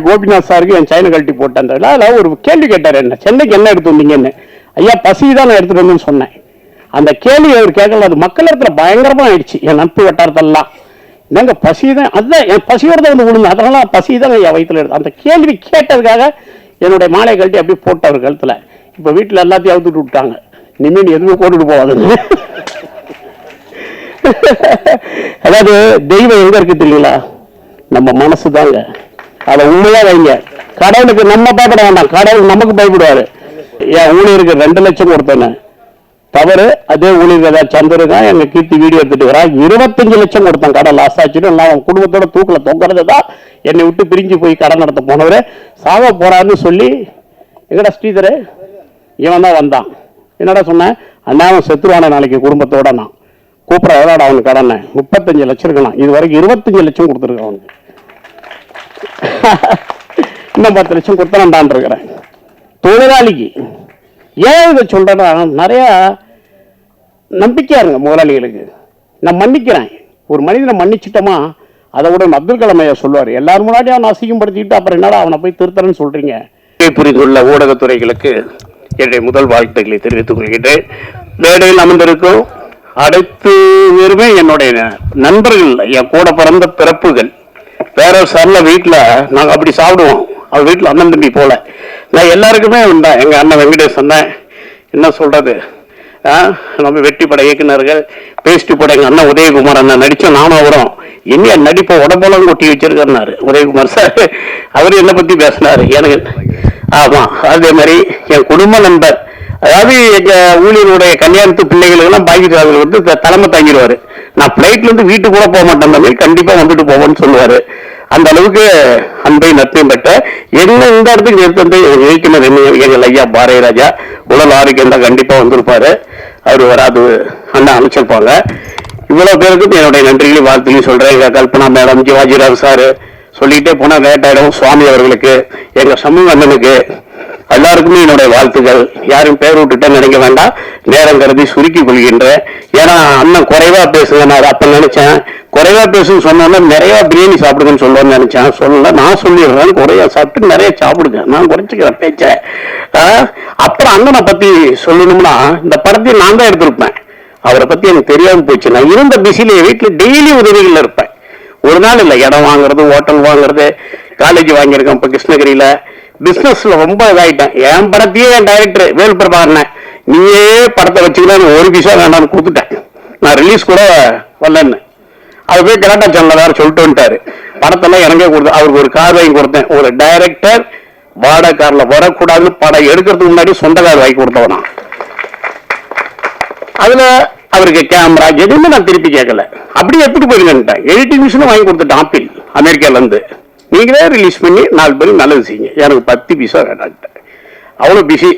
கோபிநாத் சாருக்கு என் சைனை கழட்டி போட்டேன் அதில் ஒரு கேள்வி கேட்டார் என்ன? சென்னைக்கு என்ன எடுத்து வந்தீங்கன்னு? ஐயா பசி தான் நான் எடுத்துட்டு வந்தேன்னு சொன்னேன். அந்த கேள்வி அவர் கேட்கல அது மக்கள் இடத்துல பயங்கரமாக ஆயிடுச்சு. என் நட்பு வட்டாரத்தெல்லாம். என்னங்க பசி தான்? அதுதான் என் பசியோட தான் வந்து விழுந்து அதனால பசி தான் என் வயிற்றுல எடுத்து அந்த கேள்வி கேட்டதுக்காக என்னுடைய மாலை கழட்டி அப்படியே போட்டவர் கழுத்தில். இப்போ வீட்டில் எல்லாத்தையும் அவுத்துட்டு விட்டாங்க இனிமேல் எதுவும் எதுவுமே போட்டுட்டு போகாதுன்னு அதாவது தெய்வம் எங்கே இருக்கு தெரியுங்களா? நம்ம மனசு தாங்க. அதை உண்மையா வைங்க. கடவுளுக்கு நம்ம பயப்பட வேண்டாம். கடவுள் நமக்கு பயப்படுவாரு. என் ஊழியருக்கு ரெண்டு லட்சம் கொடுத்தேன்னு. தவறு அதே ஊழியர் ஏதாவது சந்திரன் எங்க கீர்த்தி வீடியோ எடுத்துட்டு வரா. இருபத்தஞ்சு லட்சம் கொடுத்தேன் கடை லாஸ் ஆச்சுன்னு நான் அவன் குடும்பத்தோட தூக்கில் தொங்குறது தான். என்னை விட்டு பிரிஞ்சு போய் கடன் நடத்த போனவர். சாக போறாருன்னு சொல்லி எங்கடா ஸ்ரீதர்? இவன் தான் வந்தான். என்னடா சொன்னேன் அண்ணா அவன் செத்துருவானே நாளைக்கு குடும்பத்தோட நான். கூப்பிட எவ்வளோடா அவனுக்கு கடனை? முப்பத்தஞ்சு லட்சம் இருக்கலாம். இது வரைக்கும் இருபத்தஞ்சு லட்சம் கொடுத்துருக்கேன் அவனுக்கு. இன்னும் பத்து லட்சம் கொடுத்தலான்டான் இருக்கிறேன். தொழிலாளிக்கு. ஏன் இதை சொல்றேன்னா நிறைய நம்பிக்கையா இருங்க முதலாளிகளுக்கு. நான் மன்னிக்கிறேன். ஒரு மனிதனை மன்னிச்சிட்டோமா அதை விட அப்துல் கலாம் ஐயா சொல்லுவார் எல்லாரும் முன்னாடியும் அவனை அசிங்கப்படுத்திட்டு அப்புறம் என்னடா அவனை போய் திருத்தறேன்னு சொல்றீங்க? புரிந்துள்ள ஊடகத்துறைகளுக்கு என்னுடைய முதல் வாழ்த்துக்களை தெரிவித்துக் கொள்கின்றேன். மேடையில் அமர்ந்திருக்கும் அனைத்து பேருமே என்னுடைய நண்பர்கள் என் கூட பிறந்த பிறப்புகள் வேற சார்ல வீட்டில் நாங்கள் அப்படி சாப்பிடுவோம். அவர் வீட்டில் அண்ணன் தம்பி போகல நான் எல்லாருக்குமே உண்டா. எங்கள் அண்ணன் வெங்கடேசன் தான். என்ன சொல்கிறது ஆ, நம்ம வெற்றி பட இயக்குனர்கள் பேஸ்ட் பட எங்கள் அண்ணன் உதயகுமார் அண்ணன் நடித்தோம் நானும் அவரும் இனிய நடிப்பை உடம்பெல்லாம் கொட்டி வச்சிருக்காருனாரு உதயகுமார் சார் அவர் என்னை பற்றி பேசினார். எனக்கு ஆமாம் அதே மாதிரி என் குடும்ப நண்பர். அதாவது எங்கள் ஊழியருடைய கல்யாணத்து பிள்ளைகளுக்கெல்லாம் பாக்கிட்டு வந்து தலைமை தாங்கிடுவார். நான் ஃப்ளைட்ல இருந்து வீட்டுக்கு கூட போக மாட்டேன் தம்பி கண்டிப்பா வந்துட்டு போவேன்னு சொல்லுவாரு. அந்த அளவுக்கு அன்பை நட்பையும் பெற்ற என்ன இந்த இடத்துக்கு நிறுத்தி வந்து இயக்குனர் என்ன எங்கள் ஐயா பாரதி ராஜா உடல் ஆரோக்கியம் தான் கண்டிப்பா வந்திருப்பாரு. அவர் வராது அண்ணா அனுப்பிச்சிருப்பாங்க. இவ்வளவு பேருக்கு என்னுடைய நன்றிகளையும் வாழ்த்துலையும் சொல்றேன். எங்க கல்பனா மேடம் ஜிவாஜிராவ் சாரு சொல்லிட்டே போனா வேட்டாயிடம் சுவாமி அவர்களுக்கு எங்க சமூக அண்ணனுக்கு எல்லாருக்குமே என்னுடைய வாழ்த்துக்கள். யாரும் பேர் விட்டுட்டே நினைக்க வேண்டாம். நேரம் கருதி சுருக்கி கொள்கின்றேன். ஏன்னா அண்ணன் குறைவா பேசுங்க நான் அப்ப நினைச்சேன். குறைவா பேசுன்னு சொன்னோம்னா நிறைய பிரியாணி சாப்பிடுங்கன்னு சொல்லுவேன்னு நினைச்சேன். சொல்லல நான் சொல்லிடுறேன். குறையா சாப்பிட்டு நிறைய சாப்பிடுங்க. நான் குறைச்சிக்கிறேன் பேச்ச. அப்புறம் அண்ணனை பத்தி சொல்லணும்னா இந்த படத்தை நான் தான் எடுத்திருப்பேன். அவரை பத்தி எனக்கு தெரியாம போச்சு. நான் இருந்த பிஸிலே வீட்டுல டெய்லி உதவிகள் இருப்பேன். ஒரு நாள் இல்லை இடம் வாங்குறது ஹோட்டல் வாங்குறது காலேஜ் வாங்கியிருக்கேன் இப்போ கிருஷ்ணகிரியில. பிசினஸ்ல ரொம்ப இதாயிட்டேன். என் படத்தையே என் டைரக்டர் வேல் பிரபாகரன் நீயே படத்தை வச்சுக்கலாம் ஒரு விஷயம் வேண்டாம்னு கொடுத்துட்டேன். நான் ரிலீஸ் கூட வரலன்னு. அது போய் கலாட்டா சேனல் வேற சொல்லிட்டு வந்துட்டாரு. படத்தெல்லாம் எனக்கே கொடுத்தேன் அவருக்கு ஒரு கார் வாங்கி கொடுத்தேன். ஒரு டைரக்டர் வாடகை கார்ல வரக்கூடாதுன்னு படம் எடுக்கிறதுக்கு முன்னாடி சொந்த கார் வாங்கி கொடுத்தவனா. நான் அதுல அவருக்கு கேமரா எதுவுமே நான் திருப்பி கேட்கல. அப்படியே எப்படி போயிருங்கன்ட்டேன் எடிட்டிங் மிஷினும் வாங்கி கொடுத்துட்டேன் ஆப்பிள் அமெரிக்கால இருந்து. நீங்களே ரிலீஸ் பண்ணி நாலு பேருக்கு நல்லது செய்யுங்க. எனக்கு பத்து பீஸாக வேண்டான்ட்டேன் அவ்வளோ பிஸி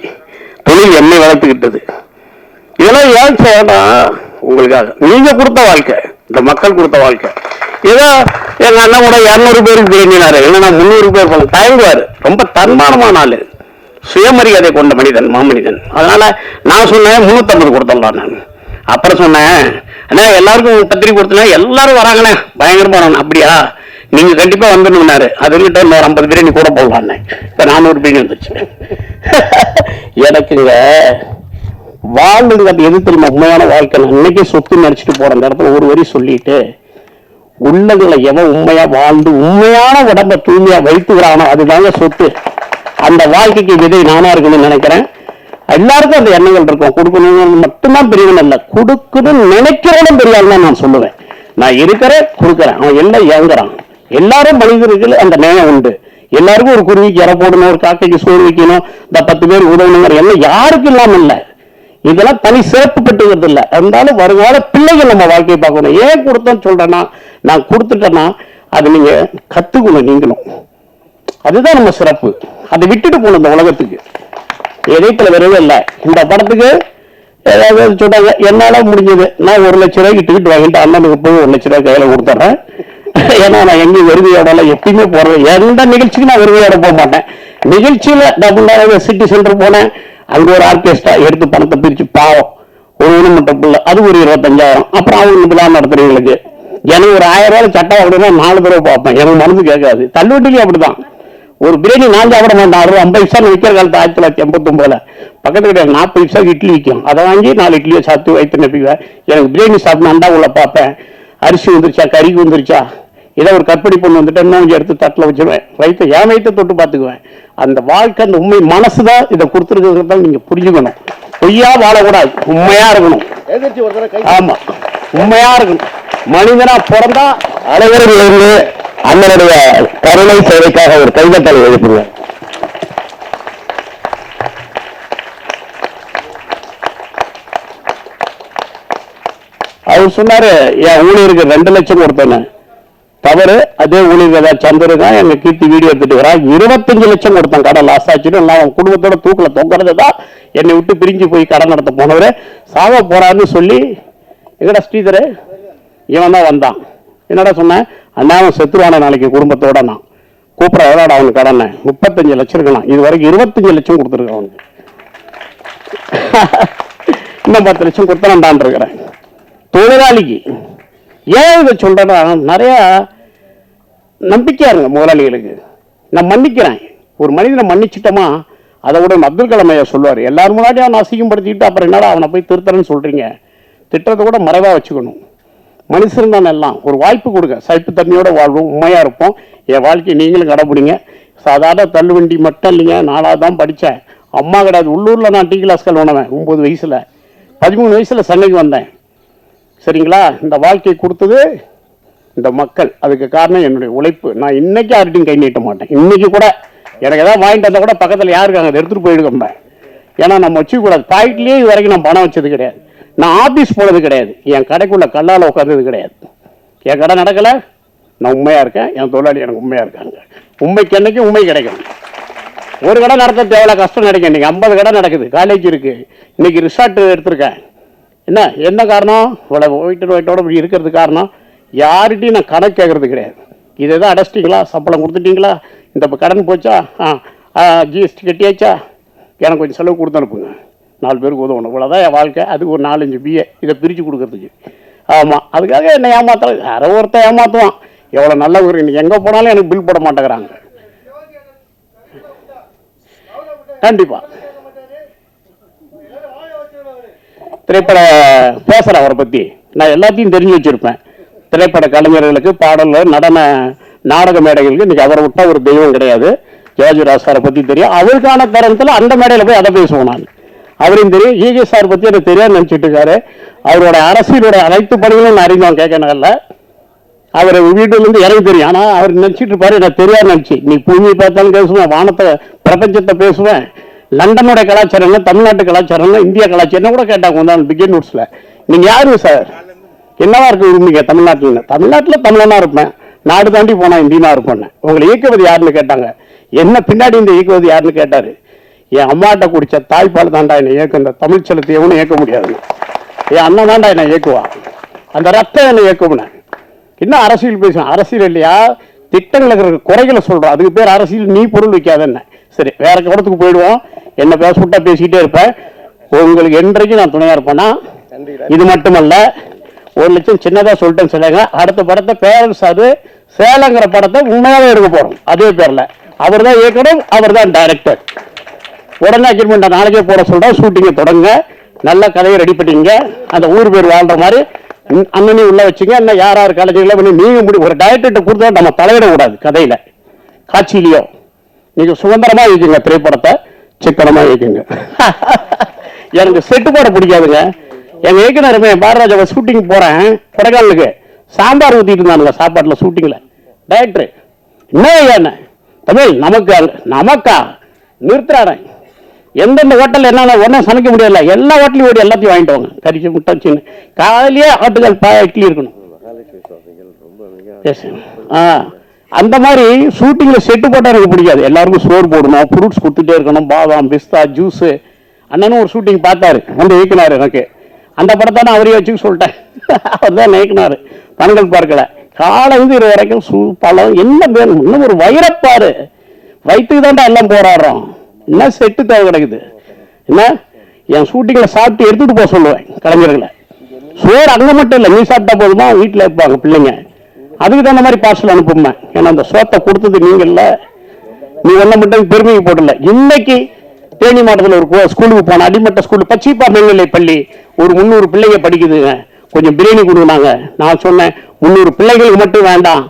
தொழில் என்னை வளர்த்துக்கிட்டது. இதெல்லாம் ஏன் செய்யணும் உங்களுக்காக. நீங்கள் கொடுத்த வாழ்க்கை. இந்த மக்கள் கொடுத்த வாழ்க்கை. ஏதோ எங்கள் அண்ணன் கூட இரநூறு பேருக்கு பிரிஞ்சினாரு இல்லைன்னா முந்நூறு பேர் போல தயங்குவார். ரொம்ப தன்மானமான ஆள். சுயமரியாதை கொண்ட மனிதன் மாமனிதன். அதனால நான் சொன்னேன் முந்நூற்றம்பது கொடுத்துடலாம் நான். அப்புறம் சொன்னேன் அண்ணா எல்லாருக்கும் பத்திரிக்கை கொடுத்தனா எல்லாரும் வராங்கண்ணே. பயங்கரமாக அப்படியா? நீங்க கண்டிப்பா வந்துடணும்னாரு அது கிட்ட இன்னொரு ஐம்பது பிரியாணி கூட போடலான்னு இப்ப நானூறு பிரியாணி வந்துச்சு. எனக்குங்க வாழ்ந்துங்கிறது எது தெரியுமா? உண்மையான வாழ்க்கை. நான் சொத்து நினைச்சிட்டு போற அந்த இடத்துல ஒரு வரி சொல்லிட்டு உள்ளங்களை எவன் உண்மையா வாழ்ந்து உண்மையான உடம்ப தூய்மையா வைத்துக்கிறானோ அதுதாங்க சொத்து. அந்த வாழ்க்கைக்கு விதை நானா இருக்கணும்னு நினைக்கிறேன். எல்லாருக்கும் அந்த எண்ணங்கள் இருக்கும். கொடுக்கணும்னு மட்டும்தான் பெரியவன் இல்லை கொடுக்கணும்னு நினைக்கிறவனும் பெரியவன் தான் நான் சொல்லுவேன். நான் இருக்கிறேன் கொடுக்குறேன். அவன் எல்லாம் இயங்குறான். எல்லாரும் மனிதர்கள் அந்த நேயம் உண்டு. எல்லாருக்கும் ஒரு குருவிக்கு இற போடணும் ஒரு காக்கைக்கு சோறு வைக்கணும் இந்த பத்து பேர் உதவணுங்கிற எண்ணம் யாருக்கும் இல்லாமல் இல்லை. இதெல்லாம் தனி சிறப்பு பெற்றுக்கிறது இல்லை. இருந்தாலும் வருங்கால பிள்ளைகள் நம்ம வாழ்க்கையை பார்க்கணும். ஏன் கொடுத்தோன்னு சொல்றேன்னா நான் கொடுத்துட்டேன்னா அது நீங்க கத்துக்கணும் நீங்களும். அதுதான் நம்ம சிறப்பு. அதை விட்டுட்டு போகணும் இந்த உலகத்துக்கு. எதைத்துல வரவே இல்லை. இந்த படத்துக்கு ஏதாவது சொன்னாங்க என்னால முடிஞ்சது. நான் ஒரு லட்ச ரூபாய்க்கு டிக்கெட் வாங்கிட்டு அண்ணனுக்கு போய் ஒரு லட்ச ரூபாய் கையில கொடுத்துட்றேன். ஏன்னா நான் எங்கேயும் வெறுமையோட எப்பயுமே போறது எந்த நிகழ்ச்சிக்கும் நான் வெறுமையோட போக மாட்டேன். நிகழ்ச்சியில் டபுள் சிட்டி சென்டர் போனேன். அங்கே ஒரு ஆர்கெஸ்ட்ரா எடுத்து பணத்தை பிரித்து பாவம். ஒரு ஊனமட்ட பிள்ளை. அது ஒரு இருபத்தஞ்சாயிரம். அப்புறம் அவங்க விழா நடத்துறவங்களுக்கு. எனக்கு ஒரு ஆயிரம் ரூபாய் சட்டம் அப்படின்னா நாலு தடவை பார்ப்பேன். எனக்கு மனசு கேட்காது. தள்ளுவட்டிலையும் அப்படிதான். ஒரு பிரியாணி நான் சாப்பிட மாட்டேன். அறுபது ஐம்பது பைசா விற்கிற காலத்து ஆயிரத்தி தொள்ளாயிரத்தி எண்பத்தொம்போதுல பக்கத்து கிடையாது நாற்பது பைசா இட்லி விற்கும். அதை வாங்கி நாலு இட்லியை சாப்பிட்டு வைத்து நப்பிக்குவேன் எனக்கு பிரியாணி சாப்பிடணும்டா உள்ள பார்ப்பேன். அரிசி வந்துருச்சா கறிக்கு வந்துருச்சா ஏதோ ஒரு கற்படி பொண்ணு வந்துட்டு இன்னும் கொஞ்சம் எடுத்து தட்டில் வச்சிருவேன். வயிற்று என் வயிற்று தொட்டு பார்த்துக்குவேன். அந்த வாழ்க்கை அந்த உண்மை மனசு தான் இதை கொடுத்துருக்கிறத நீங்கள் புரிஞ்சுக்கணும். பொய்யா வாழக்கூடாது. உண்மையா இருக்கணும். எதிர்த்து ஒரு தடவை கை ஆமா. உண்மையா இருக்கணும். மனிதனா பிறந்தா அனைவரிலிருந்து அண்ணனுடைய கருணை சேவைக்காக ஒரு கைதட்டல் எழுப்புங்க அவர் சொன்னாரு என் ஊழியருக்கு ரெண்டு லட்சம் கொடுத்தேன்னு. தவறு அதே ஊழியர் ஏதாவது சந்திரு எங்க கீர்த்தி வீடியோ எடுத்துட்டு இருபத்தஞ்சு லட்சம் கொடுத்தான் கடன் லாஸ் ஆச்சுன்னு எல்லாம் அவன் குடும்பத்தோட தூக்கல தொங்குறது தான் என்னை விட்டு பிரிஞ்சு போய் கடன் நடத்த போனவர். சாக போறான்னு சொல்லி எங்கடா ஸ்ரீதர்? இவன் தான் வந்தான். என்னடா சொன்னேன் அண்ணா அவன் செத்துருவானே நாளைக்கு குடும்பத்தோட நான். கூப்பிட எவ்வளோடா அவனுக்கு கடனை. முப்பத்தஞ்சு லட்சம் இருக்கலாம். இது வரைக்கும் இருபத்தஞ்சு லட்சம் கொடுத்துருக்கான் அவனுக்கு. இன்னும் பத்து லட்சம் கொடுத்தனான் இருக்கிறேன். தொழிலாளிக்கு. ஏன் இதை சொல்றேன்னா நிறையா நம்பிக்கையாக இருங்க முதலாளிகளுக்கு. நான் மன்னிக்கிறேன். ஒரு மனிதனை மன்னிச்சிட்டோமா அதை விட அப்துல் கலாம் ஐயா சொல்லுவார் எல்லாரும் முன்னாடியும் அவனை அசிங்கப்படுத்திக்கிட்டு அப்புறம் என்னடா அவனை போய் திருத்தறேன்னு சொல்கிறீங்க திட்டத்தை கூட மறைவாக வச்சுக்கணும். மனுஷன் தான் எல்லாம். ஒரு வாய்ப்பு கொடுங்க. சைப்புத்தன்மையோடு வாழ்வோம் உண்மையாக இருப்போம். என் வாழ்க்கையை நீங்களும் கடைப்பிடிங்க. சாதாரண தள்ளுவண்டி மட்டும் இல்லைங்க நானாக தான் படித்தேன். அம்மா கிடையாது. உள்ளூரில் நான் டீ கிளாஸ் கல்வனவன் ஒம்பது வயசில். பதிமூணு வயசில் சென்னைக்கு வந்தேன். சரிங்களா? இந்த வாழ்க்கையை கொடுத்தது இந்த மக்கள் அதுக்கு காரணம் என்னுடைய உழைப்பு. நான் இன்னைக்கு யார்கிட்டையும் கை நீட்ட மாட்டேன். இன்னைக்கு கூட எனக்கு ஏதாவது வாங்கிட்டு வந்தால் கூட பக்கத்தில் யாருக்கு அங்கே அதை எடுத்துகிட்டு போயிடுக்கம்ப ஏன்னா நம்ம வச்சுக்கூடாது பாக்கெட்லேயே இது வரைக்கும் நான் பணம் வச்சது கிடையாது. நான் ஆஃபீஸ் போனது கிடையாது. என் கடைக்குள்ளே கல்லால் உட்காந்தது கிடையாது. என் கடை நடக்கலை. நான் உண்மையாக இருக்கேன். என் தொழிலாளி எனக்கு உண்மையாக இருக்காங்க. உண்மைக்கு என்றைக்கும் உண்மை கிடைக்கும்? ஒரு கடை நடத்த தேவையில்ல கஷ்டம் கிடைக்கும். இன்றைக்கி ஐம்பது கடை நடக்குது. காலேஜ் இருக்குது இன்றைக்கி ரிசார்ட் எடுத்திருக்கேன். என்ன? என்ன காரணம்? இவ்வளோ ஒயிட்டு ஒயிட்டோட இப்படி இருக்கிறது காரணம்? யார்கிட்டையும் நான் கணக்கு கேட்கறது கிடையாது. இதை தான் அடைச்சிட்டிங்களா? சம்பளம் கொடுத்துட்டீங்களா? இந்த கடன் போச்சா? ஆ ஜிஎஸ்டி கட்டியாச்சா? எனக்கு கொஞ்சம் செலவு கொடுத்து அனுப்புங்க. நாலு பேருக்கு உதவணும். இவ்வளோதான் என் வாழ்க்கை. அதுக்கு ஒரு நாலஞ்சு பிஏ இதை பிரித்து கொடுக்கறதுக்கு. ஆமாம் அதுக்காக என்னை ஏமாத்தல யாரோ ஒருத்தன் ஏமாற்றுவான் எவ்வளோ நல்ல ஒரு இன்னைக்கு எங்கே போனாலும் எனக்கு பில் போட மாட்டேங்கிறாங்க. கண்டிப்பாக திரைப்பட பேசுகிறேன் அவரை பற்றி நான் எல்லாத்தையும் தெரிஞ்சு வச்சுருப்பேன். திரைப்பட கலைஞர்களுக்கு பாடல் நடன நாடக மேடைகளுக்கு இன்னைக்கு அவரை விட்டா ஒரு தெய்வம் கிடையாது. ஜோஜிராஜ் சாரை பற்றி தெரியும். அவருக்கான தருணத்தில் அந்த மேடையில் போய் அதை பேசுவோம் நான். அவரையும் தெரியும். ஈகே சார் பற்றி எனக்கு தெரியாது நினச்சிட்டு இருக்காரு. அவரோட அரசியலோட அனைத்து பணிகளும் நான் அறிந்தவன் கேட்க அவர் வீட்டிலேருந்து எனக்கு தெரியும். ஆனால் அவர் நினச்சிட்டு இருப்பாரு எனக்கு தெரியாது நினச்சி. நீ பூமியை பார்த்தாலும் பேசுவேன் வானத்தை பிரபஞ்சத்தை பேசுவேன். லண்டனோட கலாச்சாரம் தமிழ்நாட்டு கலாச்சாரம் இந்திய கலாச்சாரம். கூட கேட்டாங்க வந்தாங்க பிகின் நூட்ஸில். நீங்கள் யாரு சார்? என்னவா இருக்கு விரும்புங்க தமிழ்நாட்டுல? தமிழ்நாட்டுல தமிழனா இருப்பேன். நாடு தாண்டி போனா இந்தியனா இருப்பேன் உங்களை இயக்குவது யாருன்னு கேட்டாங்க. என்ன பின்னாடி இந்த இயக்குவது யாருன்னு கேட்டாரு. என் அம்மாட்ட குடிச்ச தாய்ப்பால் தாண்டா என்னை இயக்க இந்த தமிழ் செலுத்தி எவனும் இயக்க முடியாது என் அண்ணன் தாண்டா என்னை இயக்குவா அந்த ரத்தம் என்னை இயக்கும்னேன் என்ன அரசியல் பேசுவேன்? அரசியல் இல்லையா? திட்டங்கள் இருக்கிற குறைகளை சொல்றோம். அதுக்கு பேர் அரசியல். நீ பொருள் வைக்காத என்ன சரி வேற இடத்துக்கு போயிடுவோம். என்ன பேச விட்டா பேசிக்கிட்டே இருப்பேன். உங்களுக்கு என்றைக்கும் நான் துணையா இருப்பேன்னா இது மட்டுமல்ல ஒரு லட்சம் சின்னதாக சொல்லிட்டேன்னு சொல்லுங்கள் அடுத்த படத்தை பேரண்ட்ஸ் அது சேலங்கிற படத்தை உண்மையாகவே எடுக்க போகிறோம் அதே பேரில். அவர் தான் இயக்கணும் அவர் தான் டைரக்டர் உடனே அக்ரிமெண்ட் நாளைக்கே போட சொல்கிறோம் ஷூட்டிங்கை தொடங்க. நல்ல கதையை ரெடி பண்ணிங்க அந்த ஊர் பேர் வாழ்ற மாதிரி அண்ணனையும் உள்ளே வச்சுங்க. இன்னும் யார் யார் கலைஞர்களே பண்ணி நீங்கள் முடி ஒரு டைரக்டர்கிட்ட கொடுத்தா நம்ம தலையிடக்கூடாது கதையில். காட்சியிலையோ. நீங்கள் சுதந்திரமாக இருக்குங்க திரைப்படத்தை. சிக்கனமாக இருக்குங்க எனக்கு செட்டு போட பிடிக்காதுங்க. எங்க இயக்குனருமே பாரராஜாவை ஷூட்டிங் போறேன் கொடைக்கானலுக்கு. சாம்பார் ஊத்திட்டு இருந்தானுங்க சாப்பாட்டுல ஷூட்டிங்ல டைரக்டர் என்ன என்ன? தமிழ் நமக்கு நமக்கா? நிறுத்துறாடேன் எந்தெந்த ஹோட்டல் என்னென்ன ஒன்றும் சமைக்க முடியல. எல்லா ஹோட்டலையும் ஓடி எல்லாத்தையும் வாங்கிட்டு வாங்க. கறிச்சு முட்டை சின்ன. காலையிலேயே ஆட்டுக்கால் பா இட்லி இருக்கணும். ஆ. அந்த மாதிரி ஷூட்டிங்கில் செட்டு போட்டால் எனக்கு பிடிக்காது. எல்லாருக்கும் சோறு போடணும் ஃப்ரூட்ஸ் கொடுத்துட்டே இருக்கணும். பாதாம் பிஸ்தா ஜூஸு அண்ணனும் ஒரு ஷூட்டிங் பார்த்தாரு. வந்து இயக்குனார் எனக்கு. அந்த படத்தை நான் அவரையே வச்சுக்க சொல்லிட்டேன். அவர் தான் இயக்குனாரு. பணங்கள் பார்க்கல. காலை இருந்து வரைக்கும் சூ பழம் என்ன வேணும். இன்னும் ஒரு வைரப்பாரு வயிற்றுக்கு தான்டா எல்லாம் போராடுறோம். என்ன செட்டு தேவை கிடைக்குது? என்ன? என் ஷூட்டிங்ல சாப்பிட்டு எடுத்துட்டு போக சொல்லுவேன் கலைஞர்களை. சோறு அங்கே மட்டும் இல்லை நீ சாப்பிட்டா போதுமா? வீட்டில் இருப்பாங்க பிள்ளைங்க. அதுக்கு தகுந்த மாதிரி பார்சல் அனுப்புமே ஏன்னா அந்த சோத்தை கொடுத்தது நீங்க இல்ல. நீ ஒன்ன மட்டும் பெருமைக்கு போடல இன்னைக்கு தேனி மாவட்டத்தில் ஒரு ஸ்கூலுக்கு போன அடிமட்ட ஸ்கூல் பச்சிப்பா மேல்நிலை பள்ளி ஒரு முந்நூறு பிள்ளைங்க படிக்குதுங்க. கொஞ்சம் பிரியாணி கொடுக்குறாங்க நான் சொன்னேன் முந்நூறு பிள்ளைகளுக்கு மட்டும் வேண்டாம்.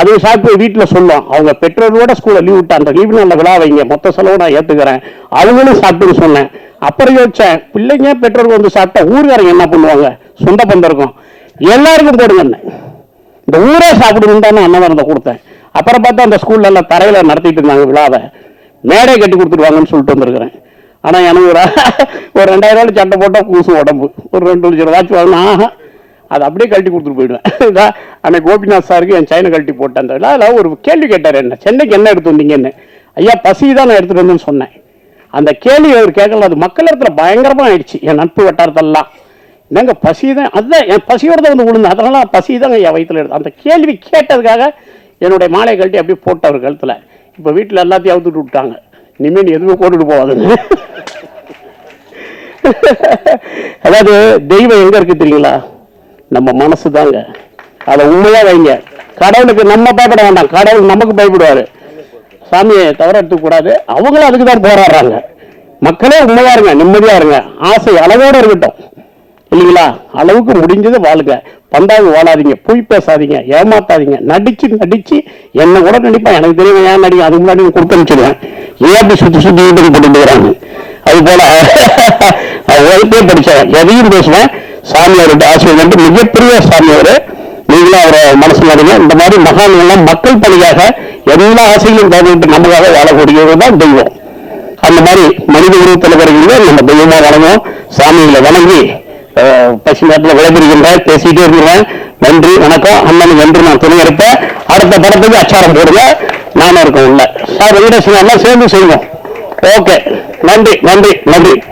அதுவும் சாப்பிட்டு வீட்டில் சொல்லும் அவங்க பெற்றோரோட ஸ்கூலில் லீவ் விட்டு அந்த லீவ் நல்ல விழா வைங்க. மொத்த செலவு நான் ஏற்றுக்கிறேன் அவங்களும் சாப்பிட்டுன்னு சொன்னேன். அப்புறம் யோசிச்சேன் பிள்ளைங்க பெற்றோர்கள் வந்து சாப்பிட்டா ஊர்காரங்க என்ன பண்ணுவாங்க? சொந்த பந்தம் இருக்கும். எல்லாருக்கும் போடுங்க இந்த ஊரே சாப்பிடுன்னு தான் நான் அன்னதானத்தை கொடுத்தேன். அப்புறம் பார்த்தா அந்த ஸ்கூல்ல எல்லாம் தரையில நடத்திட்டு இருந்தாங்க விழாவை. மேடை கட்டி கொடுத்துருவாங்கன்னு சொல்லிட்டு வந்திருக்கிறேன். ஆனால் எனக்கு ஒரு ஒரு ரெண்டாயிரம் ரூபாய் சட்டை போட்டா உடம்பு. ஒரு ரெண்டு லட்சம் வாட்ச் வாங்கினா அதை அப்படியே கழட்டி கொடுத்துட்டு போயிடுவேன். இதான் அன்னைக்கு கோபிநாத் சாருக்கு என் சைனை கழட்டி போட்டேன். அந்த ஒரு கேள்வி கேட்டார் என்ன? சென்னைக்கு என்ன எடுத்து வந்தீங்கன்னு? ஐயா பசி தான் நான் எடுத்துகிட்டு வந்தேன்னு சொன்னேன். அந்த கேள்வி அவர் கேட்கல அது மக்கள் இடத்துல பயங்கரமாக ஆயிடுச்சு. என் நட்பு வட்டாரத்தெல்லாம். என்னங்க பசி தான் அதுதான் என் பசியோட தான் வந்து விழுந்தேன். அதனால பசி தாங்க என் வயிற்றுல எடுத்து அந்த கேள்வி கேட்டதுக்காக என்னுடைய மாலை கழட்டி அப்படியே போட்டு அவர் இப்போ வீட்டில் எல்லாத்தையும் அவுத்துட்டு விட்டாங்க இனிமேல் நீ எதுவுமே போட்டுட்டு போகாதுன்னு அதாவது தெய்வம் எங்கே இருக்கு தெரியுங்களா? நம்ம மனசு தாங்க. அதை உண்மையாக வைங்க. கடவுளுக்கு நம்ம பயப்பட வேண்டாம். கடவுள் நமக்கு பயப்படுவாரு. சாமியை தவற எடுத்துக்கூடாது அவங்களும் அதுக்கு தான் போராடுறாங்க. மக்களே உண்மையாக இருங்க நிம்மதியாக இருங்க. ஆசை அளவோடு இருக்கட்டும். இல்லைங்களா? அளவுக்கு முடிஞ்சது வாழுங்க. பந்தாங்க வாழாதீங்க. பொய் பேசாதீங்க. ஏமாத்தாதீங்க. நடிச்சு நடிச்சு என்ன கூட நடிப்பேன். எனக்கு தெரியும் ஏன் நடிக்க அதுக்கு முன்னாடி கொடுத்து அனுப்பிச்சிடுவேன். ஏன் அப்படி சுற்றி சுற்றி வீட்டுக்கு போட்டு வராங்க அது போல உழைப்பே படித்தேன் எதையும் பேசுவேன். சாமியாரோட ஆசிரியர் மிகப்பெரிய சாமியார். நீங்களும் அவரை மனசு மாறுங்க இந்த மாதிரி மகான்கள்லாம் மக்கள் பணியாக எல்லா ஆசைகளும் தவிர்த்து நமக்காக வாழக்கூடியவர் தான் தெய்வம். அந்த மாதிரி மனித உருவத்தில் வருகிறீங்க நம்ம தெய்வமாக வணங்கும் சாமிகளை வணங்கி பசி நேரத்தில் விளைபெறுகின்றேன் பேசிட்டே இருக்கிறேன் நன்றி வணக்கம். அண்ணனுக்கு என்று நான் துணை இருப்பேன். அடுத்த படத்துக்கு அச்சாரம் போடுங்க. நானும் இருக்கேன் உள்ள. சார் வெங்கடேசன் எல்லாம் சேர்ந்து செய்வோம். ஓகே. நன்றி நன்றி நன்றி.